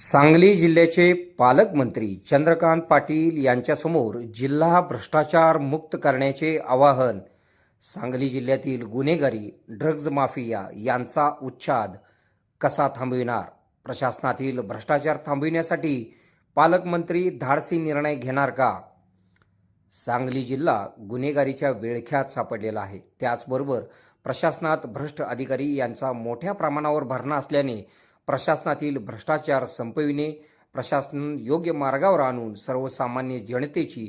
सांगली जिल्ह्याचे पालकमंत्री चंद्रकांत पाटील यांच्यासमोर जिल्हा भ्रष्टाचार मुक्त करण्याचे आवाहन. सांगली जिल्ह्यातील गुन्हेगारी ड्रग्ज माफिया यांचा उच्छाद कसा थांबविणार? प्रशासनातील भ्रष्टाचार थांबविण्यासाठी पालकमंत्री धाडसी निर्णय घेणार का? सांगली जिल्हा गुन्हेगारीच्या विळख्यात सापडलेला आहे. त्याचबरोबर प्रशासनात भ्रष्ट अधिकारी यांचा मोठ्या प्रमाणावर भरणा असल्याने प्रशासनातील भ्रष्टाचार संपविणे प्रशासन योग्य मार्गावर आणून सर्वसामान्य जनतेची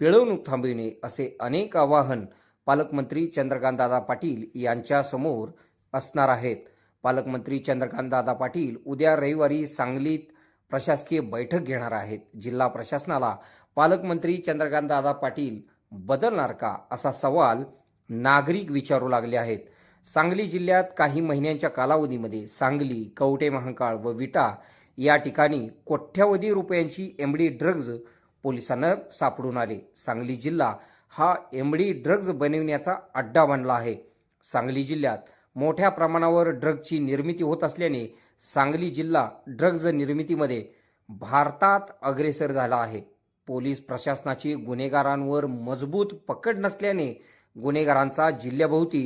पिळवणूक थांबविणे असे अनेक आवाहन पालकमंत्री चंद्रकांतदादा पाटील यांच्यासमोर असणार आहेत. पालकमंत्री चंद्रकांतदादा पाटील उद्या रविवारी सांगलीत प्रशासकीय बैठक घेणार आहेत. जिल्हा प्रशासनाला पालकमंत्री चंद्रकांतदादा पाटील बदलणार का असा सवाल नागरिक विचारू लागले आहेत. सांगली जिल्ह्यात काही महिन्यांच्या कालावधीमध्ये सांगली कवटे महाकाळ व विटा या ठिकाणी कोट्यावधी रुपयांची एमडी ड्रग्ज पोलिसांना सापडून आले. सांगली जिल्हा हा एमडी ड्रग्ज बनविण्याचा अड्डा बनला आहे. सांगली जिल्ह्यात मोठ्या प्रमाणावर ड्रग्जची निर्मिती होत असल्याने सांगली जिल्हा ड्रग्ज निर्मितीमध्ये भारतात अग्रेसर झाला आहे. पोलीस प्रशासनाची गुन्हेगारांवर मजबूत पकड नसल्याने गुन्हेगारांचा जिल्ह्याभोवती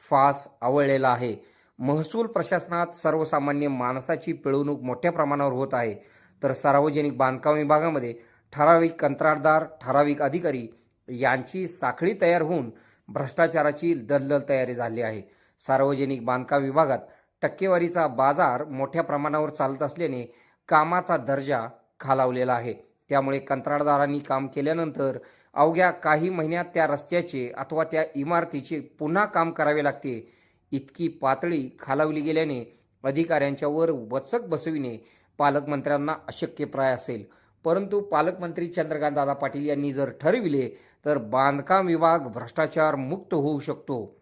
फास आवळलेला आहे. महसूल प्रशासनात सर्वसामान्य माणसाची पिळवणूक मोठ्या प्रमाणावर होत आहे. तर सार्वजनिक बांधकाम विभागामध्ये ठराविक कंत्राटदार ठराविक अधिकारी यांची साखळी तयार होऊन भ्रष्टाचाराची दलदल तयारी झाली आहे. सार्वजनिक बांधकाम विभागात टक्केवारीचा बाजार मोठ्या प्रमाणावर चालत असल्याने कामाचा दर्जा खालावलेला आहे. त्यामुळे कंत्राटदारांनी काम केल्यानंतर अवघ्या काही महिन्यात त्या रस्त्याचे अथवा त्या इमारतीचे पुन्हा काम करावे लागते. इतकी पातळी खालावली गेल्याने अधिकाऱ्यांच्यावर वचक बसविणे पालकमंत्र्यांना अशक्यप्राय असेल. परंतु पालकमंत्री चंद्रकांत दादा पाटील यांनी जर ठरविले तर बांधकाम विभाग भ्रष्टाचार मुक्त होऊ शकतो.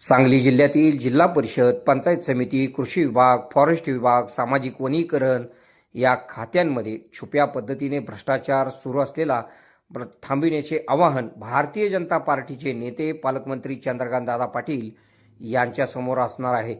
सांगली जिल्ह्यातील जिल्हा परिषद पंचायत समिती कृषी विभाग फॉरेस्ट विभाग सामाजिक वनीकरण या खात्यांमध्ये छुप्या पद्धतीने भ्रष्टाचार सुरू असलेला थांबविण्याचे आवाहन भारतीय जनता पार्टीचे नेते पालकमंत्री चंद्रकांतदादा पाटील यांच्यासमोर असणार आहे.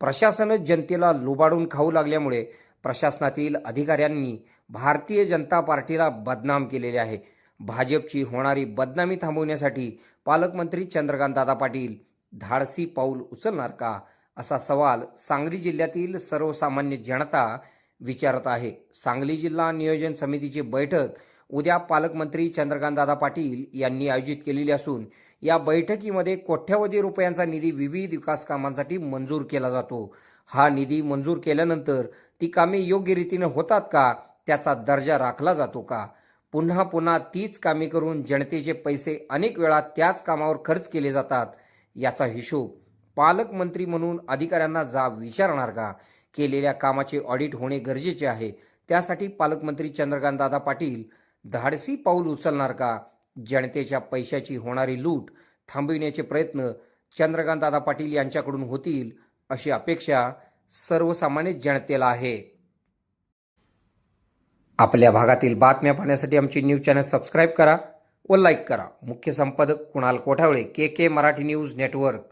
प्रशासनच जनतेला लुबाडून खाऊ लागल्यामुळे प्रशासनातील अधिकाऱ्यांनी भारतीय जनता पार्टीला बदनाम केलेले आहे. भाजपची होणारी बदनामी थांबवण्यासाठी पालकमंत्री चंद्रकांतदादा पाटील धाडसी पाऊल उचलणार का असा सवाल सांगली जिल्ह्यातील सर्वसामान्य जनता विचारत आहे. सांगली जिल्हा नियोजन समितीची बैठक उद्या पालकमंत्री चंद्रकांतदादा पाटील यांनी आयोजित केलेली असून या बैठकीमध्ये कोट्यावधी रुपयांचा निधी विविध विकास कामांसाठी मंजूर केला जातो. हा निधी मंजूर केल्यानंतर ती कामे योग्य रीतीने होतात का त्याचा दर्जा राखला जातो का? पुन्हा पुन्हा तीच कामे करून जनतेचे पैसे अनेक वेळा त्याच कामावर खर्च केले जातात याचा हिशोब पालकमंत्री म्हणून अधिकाऱ्यांना जाब विचारणार का? केलेल्या कामाचे ऑडिट होणे गरजेचे आहे. त्यासाठी पालकमंत्री चंद्रकांतदादा पाटील धाडसी पाऊल उचलणार का? जनतेच्या पैशाची होणारी लूट थांबविण्याचे प्रयत्न चंद्रकांतदादा पाटील यांच्याकडून होतील अशी अपेक्षा सर्वसामान्य जनतेला आहे. आपल्या भागातील बातम्या पाहण्यासाठी आमची न्यूज चॅनल सबस्क्राईब करा व लाईक करा. मुख्य संपादक Kunal Kothawale K K Marathi news network.